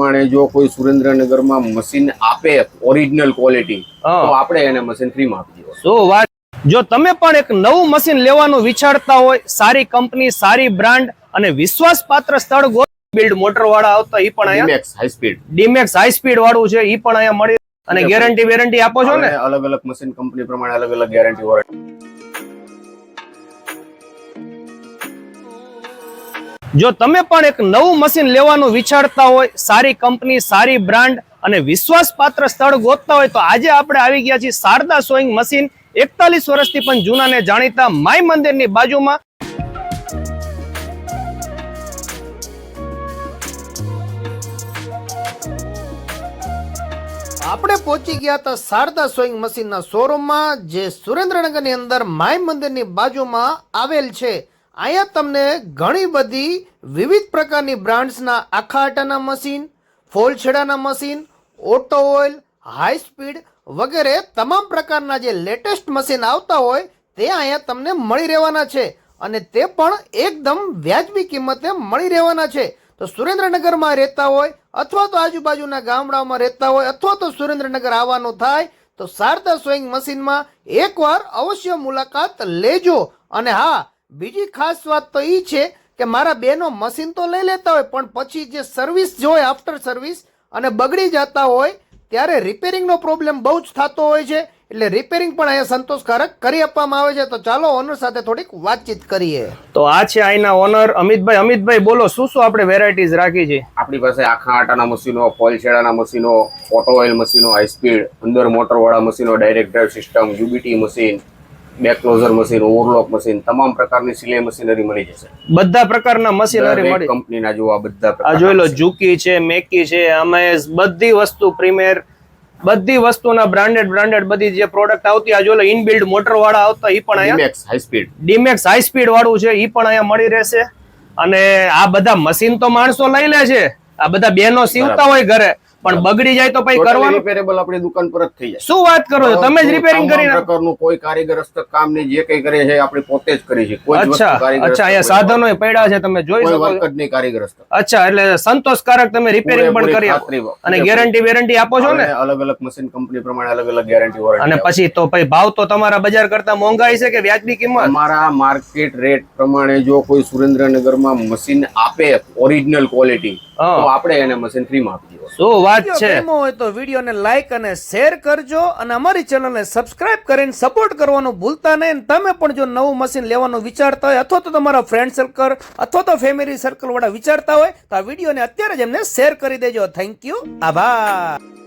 પ્રમાણે જો કોઈ સુરેન્દ્રનગરમાં મશીન આપે ઓરિજિનલ ક્વોલિટી તો આપણે એને મશીન ફ્રીમાં આપી દેવાનું. શું વાત? જો તમે પણ એક નવું મશીન લેવાનું વિચારતા હોય સારી કંપની સારી બ્રાન્ડ અને વિશ્વાસપાત્ર સ્થળ બિલ્ડ મોટર વાળા આવતા એ પણ Dmax high speed Dmax high speed વાળું છે એ પણ અહીંયા મળી અને ગેરંટી વેરંટી આપો છો ને? અલગ અલગ મશીન કંપની પ્રમાણે અલગ અલગ ગેરંટી વોરંટી જો તમે પણ એક નવું મશીન લેવાનું વિચારતા હોય, સારી કંપની, સારી બ્રાન્ડ અને વિશ્વાસપાત્ર સ્થળ ગોતતા હોય, તો આજે આપણે આવી ગયા છીએ શારદા સોઈંગ મશીન. એકતાલીસ વર્ષથી પણ જૂનાને જાણીતા માય મંદિરની બાજુમાં. આપણે પહોંચી ગયા હતા શારદા સોઈંગ મશીનના શોરૂમમાં જે સુરેન્દ્રનગરની અંદર માય મંદિરની બાજુમાં આવેલ છે. અહીંયા તમને ઘણી બધી વિવિધ પ્રકારની બ્રાન્ડ્સના આખા આટાના machine, ફોલછેડાના machine, auto oil, high speed વગેરે તમામ પ્રકારના જે લેટેસ્ટ મશીન આવતા હોય તે અહીંયા તમને મળી રહેવાના છે અને તે પણ એકદમ વ્યાજબી કિંમતે મળી રહેવાના છે. તો સુરેન્દ્રનગરમાં રહેતા હોય અથવા તો આજુબાજુના ગામડાઓમાં રહેતા હોય અથવા તો સુરેન્દ્રનગર આવવાનું થાય, તો શારદા સોઈંગ મશીનમાં એકવાર અવશ્ય મુલાકાત લેજો. અને હા બીજી ખાસ વાત તો એ છે કે મારા બેનો મશીન તો લઈ લેતા હોય પણ પછી જે સર્વિસ જોઈએ આફ્ટર સર્વિસ અને બગડી જતા હોય ત્યારે રિપેરિંગનો પ્રોબ્લેમ બહુ જ થતો હોય છે. એટલે રિપેરિંગ પણ અહીંયા સંતોષકારક કરી આપવામાં આવે છે. તો ચાલો ઓનર સાથે થોડીક વાતચીત કરીએ. તો આ છે અહીંના ઓનર અમિતભાઈ. અમિતભાઈ બોલો શું શું આપણે વેરાયટીઝ રાખી છે? આપણી પાસે આખા આટાના મશીનો પોલછેડાના મશીનો ઓટો ઓઇલ મશીનો હાઈ સ્પીડ અંદર મોટરવાળા મશીનો direct drive system UBT machine back closure machine overlock machine તમામ પ્રકારની સિલાઈ મશીનરી મળી જશે. બધા પ્રકારના મશીનરી મળી કંપનીના જોવા બધા આ જોઈ લો જુકી છે મેકી છે અમેઝ બધી વસ્તુ પ્રીમિયર બધી વસ્તુના બ્રાન્ડેડ બ્રાન્ડેડ બધી જે પ્રોડક્ટ આવતી આ જોઈ લો ઇનબિલ્ડ મોટર વાળા આવતા એ પણ Dmax high speed Dmax high speed વાળું છે એ પણ અહીંયા મળી રહેશે. અને આ બધા મશીન તો માણસો લઈ લે છે. આ બધા બેનો સીવતા હોય ઘરે. પણ બગડી જાય તો પછી કરવાનું? રિપેરેબલ આપણી દુકાન પર જ થઈ જાય. શું વાત કરો છો? તમે જ રિપેરિંગ કરી પ્રકારનું કોઈ કારીગર હસ્તક કામ નહીં જે કઈ કરે છે આપણે પોતે જ કરી છે. કોઈ અચ્છા અચ્છા અહીંયા સાધનો પડ્યા છે તમે જોઈ શકો છો. નહીં કારીગર હસ્તક અચ્છા એટલે સંતોષકારક તમે રિપેરિંગ પણ કરી આપો. અને ગેરંટી વેરંટી આપો છો ને? અલગ અલગ મશીન કંપની પ્રમાણે અલગ અલગ ગેરંટી વોરંટી અને પછી તો ભાઈ ભાવ તો તમારા બજાર કરતા મોંઘાઈ છે કે વ્યાજબી કિંમત? અમારા માર્કેટ રેટ પ્રમાણે જો કોઈ સુરેન્દ્રનગરમાં મશીન આપે ઓરિજિનલ ક્વોલિટી તો આપણે એને મશીન ફ્રીમાં આપી દીધું શું વાત વીડિયો છે? હોય તો વિડીયોને લાઈક અને શેર કરજો અને અમારી ચેનલને સબસ્ક્રાઇબ કરીને સપોર્ટ કરવાનું ભૂલતા નહીં. તમે પણ જો નવું મશીન લેવાનું વિચારતા હોય અથવા તો તમારા ફ્રેન્ડ સર્કલ અથવા તો ફેમિલી સર્કલ વાળા વિચારતા હોય તો આ વિડીયોને અત્યારે જ એમને શેર કરી દેજો. થેન્ક યુ આભાર.